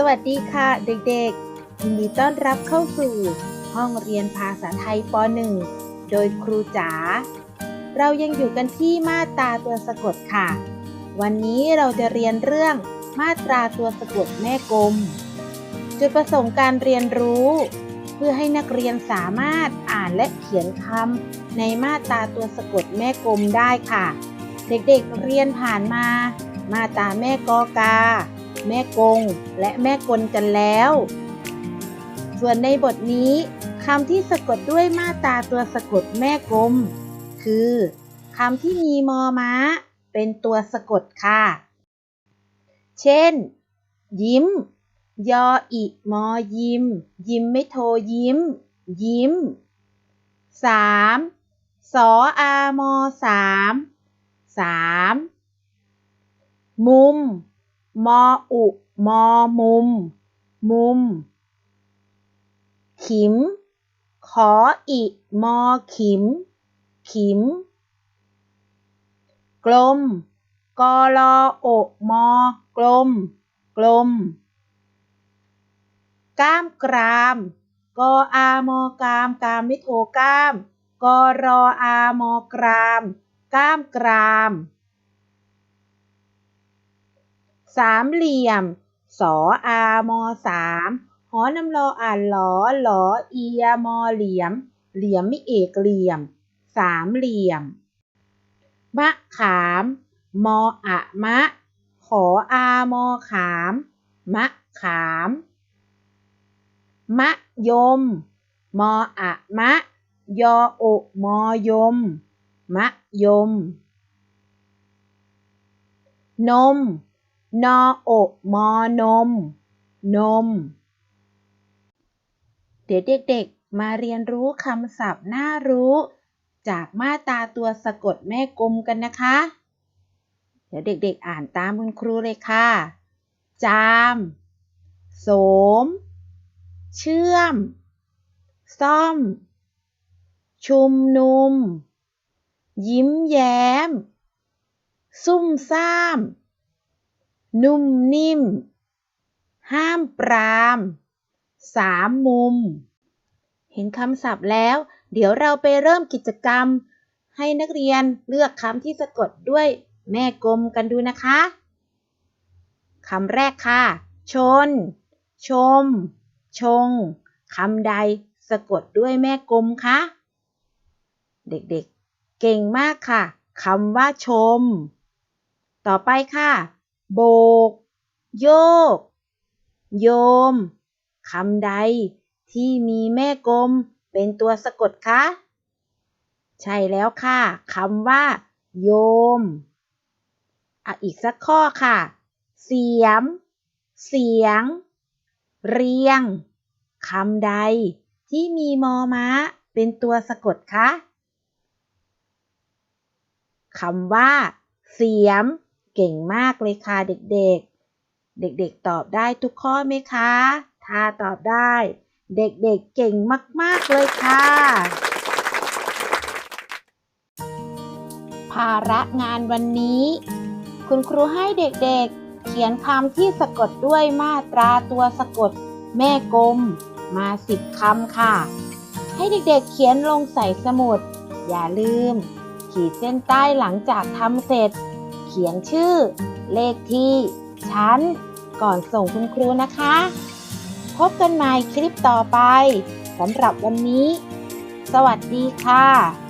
สวัสดีค่ะเด็กๆ ยินดีต้อนรับเข้าสู่ ห้องเรียนภาษาไทยป .1 โดยครูจ๋า เรายังอยู่กันที่มาตราตัวสะกดค่ะ วันนี้เราจะเรียนเรื่องมาตราตัวสะกดแม่กลม จุดประสงค์การเรียนรู้ เพื่อให้นักเรียนสามารถอ่านและเขียนคำในมาตราตัวสะกดแม่กลมได้ค่ะ เด็กๆเรียนผ่านมา มาตราแม่กอกา แม่กงและแม่กลกันแล้ว ส่วนในบทนี้คำที่สะกดด้วยมาตาตัวสะกดแม่กลม คือคำที่มีมอม้า เป็นตัวสะกดค่ะ เช่น ยิ้ม ยออิมอยิ้ม ยิ้มไม่โทยิ้ม ยิ้มสามสออามอสามสามมุม มออุมอมุม มุม ขิม ขออิมอขิม ขิม กลมกอลอโอมอกลม กลม ก้ามกราม กออามอกรามกรามไม่โทก้ามกอรออามอกราม ก้ามกราม สามเหลี่ยม สออามอสามหอนำรออ่านหลอหลอเอียมอเหลี่ยม เหลี่ยมไม่เอกเหลี่ยม สามเหลี่ยม มะขาม มออะมะ ขออามอขาม มะขาม มะยม มออะมะ ยอโอมอยม มะยม นม นออะมอนม นม เดี๋ยวเด็กๆ มาเรียนรู้คำศัพท์น่ารู้ จากมาตาตัวสะกดแม่กลมกันนะคะ เดี๋ยวเด็กๆ อ่านตามคุณครูเลยค่ะ จาม โสม เชื่อม ซ่อม ชุมนุม ยิ้มแย้ม ซุ่มซ่าม นุ่มนิ่ม ห้ามปราม สามมุม เห็นคำศัพท์แล้ว เดี๋ยวเราไปเริ่มกิจกรรม ให้นักเรียนเลือกคำที่สะกดด้วยแม่กลมกันดูนะคะคำแรกค่ะ ชน ชม ชงคำใดสะกดด้วยแม่กลมคะ เด็กๆ เก่งมากค่ะคำว่าชม ต่อไปค่ะ โบก โยก โยม คำใดที่มีแม่กลมเป็นตัวสะกดคะ ใช่แล้วค่ะคำว่า โยมอะอีกสักข้อค่ะ เสียม เสียง เรียงคำใดที่มีมอม้าเป็นตัวสะกดคะคำว่า เสียม เก่งมากเลยค่ะเด็กๆ เด็กๆตอบได้ทุกข้อไหมคะ ถ้าตอบได้ เด็กๆเก่งมากๆเลยค่ะ ภาระงานวันนี้ คุณครูให้เด็กๆ เขียนคำที่สะกดด้วยมาตราตัวสะกด แม่กลม มาสิบคำค่ะ ให้เด็กๆเขียนลงใส่สมุด อย่าลืม ขีดเส้นใต้หลังจากทำเสร็จ เขียนชื่อ เลขที่ ชั้น ก่อนส่งคุณครูนะคะ พบกันใหม่คลิปต่อไปสำหรับวันนี้ สวัสดีค่ะ